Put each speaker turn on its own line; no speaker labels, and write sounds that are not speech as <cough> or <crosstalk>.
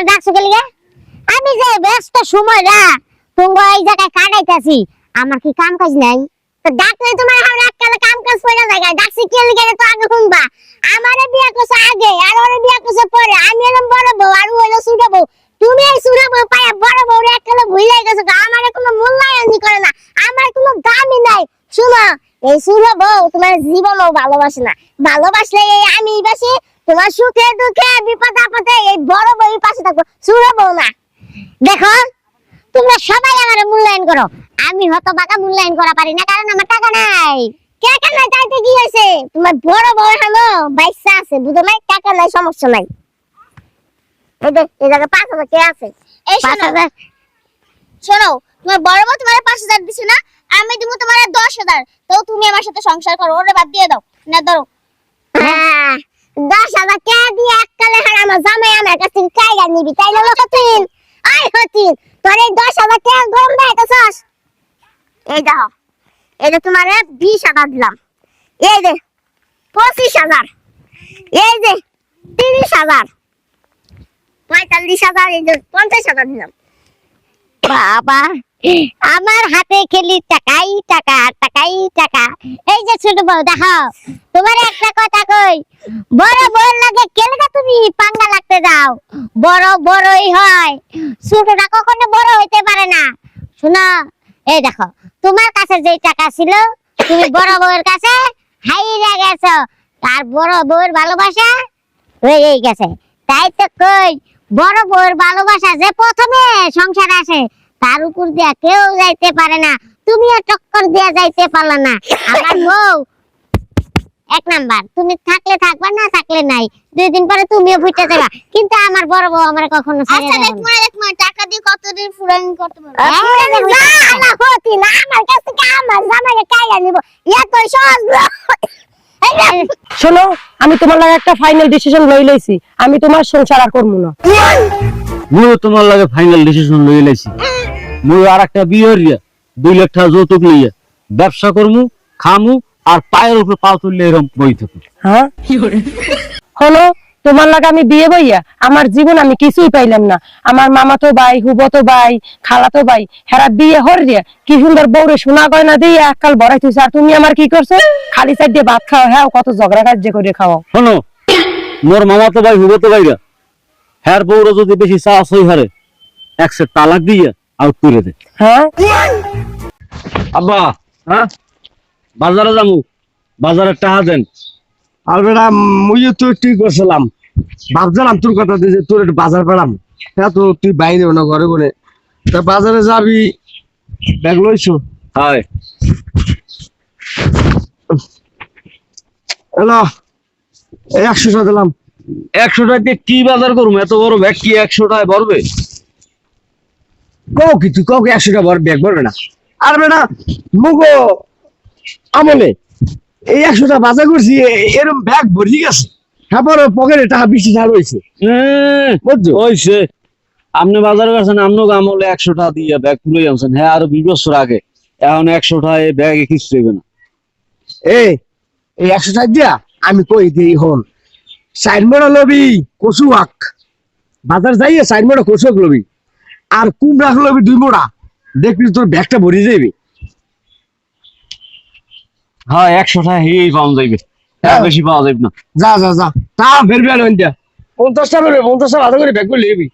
আমার ডাকছো কে লিগে আমি যে ব্যস্ত সময় না তোমার এই জায়গায় কাটাইতাছি, আমার কি কাম কাজ নাই? তো ডাকলে তোমার হাওড়া এককালে কাম কাজ পড়ে যায় ডাকছি কে লিগে তো আগে শুনবা। আমারে বিয়া করছে আগে, আর ওরে বিয়া করছে পরে। আমি এলাম বড় বউ, আর ও হলো ছোট বউ। তুমি এই ছোট বউ পায়া বড় বউ এককালে ভুলে গেছো গো। আমারে কোনো মূল্যায়নই করে না। আমার কোনো দামই নাই। শুনো, এই ছোট বউ তোমার জীবনও ভালোবাসে না। ভালোবাসলে আমি বাসি তোমার সুখে দুঃখে বিপদ আপদে এই বড় বউর পাশে থাকব ছোট বউ না দেখো তোমরা সবাই আমার মূল্যায়ন করো। আমি হত বাঁকা মূল্যায়ন করা পারি না কারণ আমার টাকা নাই। টাকা নাই তাইতে কি হয়েছে? তোমার বড় বড় হানো বাইসা আছে বুঝো নাই? টাকা নাই সমস্যা নাই। এই দেখ এই জায়গায় পাঁচ হাজার কে আছে?
এই
পাঁচ
শোনো
হাজার।
শোনো তোমার বড় বউ তোমার পাঁচ হাজার দিছে না আমি দিব তোমার দশ হাজার। তো তুমি আমার সাথে সংসার করো ওরে বাদ দিয়ে দাও। না ধরো।
হ্যাঁ, দশ হাজার কে দিয়ে এককালে হার আমার জামাই আমার কাছ থেকে চাইগা নিবি তাই না হতিন আই হতিন তোর এই দশ হাজার কে গরম সস এই দেখো, এই যে তোমার বিশ হাজার দিলাম। এই যে পঁচিশ হাজার, এই যে তিরিশ হাজার, পঁয়তাল্লিশ হাজার, এই যে পঞ্চাশ হাজার দিলাম। বাবা, আমার হাতে খেলি টাকাই টাকা টাকা ছোট বউ দেখো তোমার একটা কথা কই, বড় বড় লাগে কেলেটা তুমি পাঙ্গা লাগতে যাও বড় বড়ই হয়। ছোটটা কখনো বড় হইতে পারে না। শোনো, এই দেখো, তোমার কাছে যেই টাকা ছিল, তুমি বড় বউয়ের কাছে হাইরা গেছো। তার বড় বউয়ের ভালোবাসা হয়ে গেছে। তাই তো কই, বড় বউয়ের ভালোবাসা যে প্রথমে সংসার আসে, তার উপর দিয়া কেউ যাইতে পারে না। তুমিও টক্কর দিয়া যাইতে পারলা না। <laughs> আমার বউ। এক নাম্বার তুমি থাকলে থাকবা না থাকলে নাই। দুই দিন পরে তুমিও ফুটে যাবা কিন্তু আমার বড় বউ আমার কখনো ছেড়ে
আচ্ছা দেখ
না।
মানে দেখ মানে টাকা দিয়ে কতদিন ফুরান করতে পারব?
এই যে জ্বালা হতি না, আমার কাছ থেকে আমার জামাইকে কাইয়া নিব। এত সহজ না।
শোনো আমি তোমার লাগে একটা ফাইনাল ডিসিশন লই লইছি। আমি তোমার সংসার আর করব না।
মুই তোমার লাগে ফাইনাল ডিসিশন লই লাইছি। মুই আর একটা বিয়ে দুই লাখ টাকা যৌতুক লইয়া ব্যবসা করমু খামু আর পায়ের উপর পা তুললে এরকম বই থাকু।
হ্যাঁ? হলো তোমার লাগে আমি বিয়ে বইয়া আমার জীবন আমি কিছুই পাইলাম না। আমার মামাতো ভাই হুবতো ভাই খালাতো ভাই হেরা বিয়ে হরিয়া কি সুন্দর বউরে সোনা গয়না দিয়ে এককাল বড়াই তুইছে আর তুমি আমার কি করছ? খালি সাইড দিয়ে ভাত খাও হ্যাঁ কত ঝগড়া কার্য করে খাও।
শোনো মোর মামা তো ভাই হুবো তো ভাইরা হ্যার বউরা যদি বেশি চাষ হই হারে এক সেট তালাক দিয়ে আউট করে দে।
হ্যাঁ?
আব্বা হ্যাঁ? বাজারে যামু। বাজারে টাকা দেন।
আর বেটা মুই তো ঠিক করছিলাম ভাবছিলাম তোর কথা যে তোর একটু বাজার পেলাম। হ্যাঁ তো তুই বাইরে না ঘরে ঘরে তা বাজারে যাবি ব্যাগ লইছো?
হায়।
এলো এই একশো টাকা দিলাম।
একশো টাকা দিয়ে কি বাজার করব? এত বড় ব্যাগ কি একশো টাকায় ভরবে?
কও কি তুই কও কি একশো টাকা ভর- ব্যাগ ভরবে না? আর বেটা মুগো আমলে এই একশো টাকা বাজার করছি এরম ব্যাগ ভরি গেছে। বড় পকেটে টাকা বেশি ছাড় হয়েছে
হ্যাঁ,
বুঝছ?
ওইছে আপনি বাজারে গেছেন আপনি আমলে একশো টাকা দিয়ে ব্যাগ তুলে আনছেন। হ্যাঁ আরও বিশ বছর আগে। এখন একশো টাকা এই ব্যাগে কিছু দেবে না।
এই এই একশো টাকা দিয়া আমি কই দিই হন? সাইড মোড়া লবি কচু আক বাজার যাইয়ে সাইড মোড়া কচু আক লবি। আর কুমড়া লবি দুই মোড়া। দেখবি তোর ব্যাগটা ভরে যাবে
হ্যাঁ একশো টাকা হেই পাওয়া যাইবে। হ্যাঁ। বেশি পাওয়া যাবে না।
যা যা যা। তা ফেরবি আর ওইটা পঞ্চাশটা ফেরবে পঞ্চাশটা আধা করে ব্যাগ করে লিবি